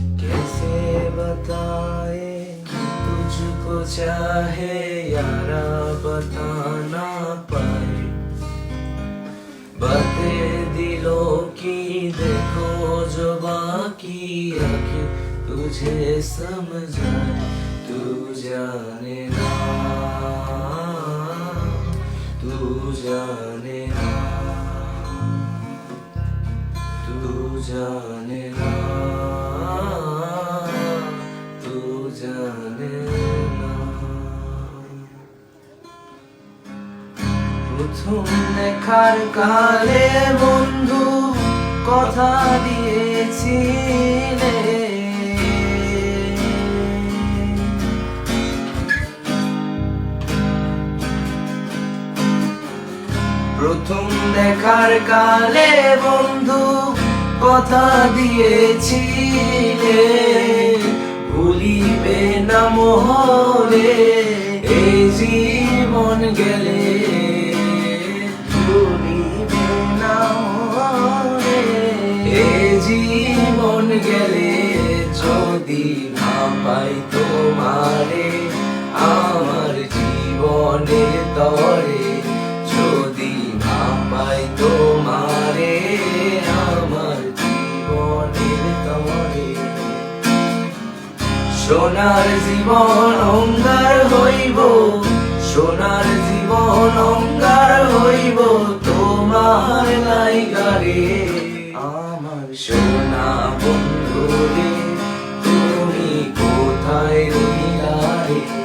कैसे बताए तुझको चाहे यारा बताना पाए? बातें दिलों की देखो जो बाकी आँखें तुझे समझाए, तू जाने ना। तू जाने तू जाने ना। প্রথম দেখার কালে বন্ধু কথা দিয়েছিলে। প্রথম দেখার কালে বন্ধু কথা দিয়েছিলে। ভুলিবে না মোহরে এই জীবন গেলে পাই তোমারে, আমার জীবনের তরে। যদি পাই তোমারে, আমার তরে। সোনার জীবন অঙ্গার হইব, সোনার জীবন অঙ্গার হইব, তোমার লাইগারে। আমার সোনা বন্ধু রে Thank you.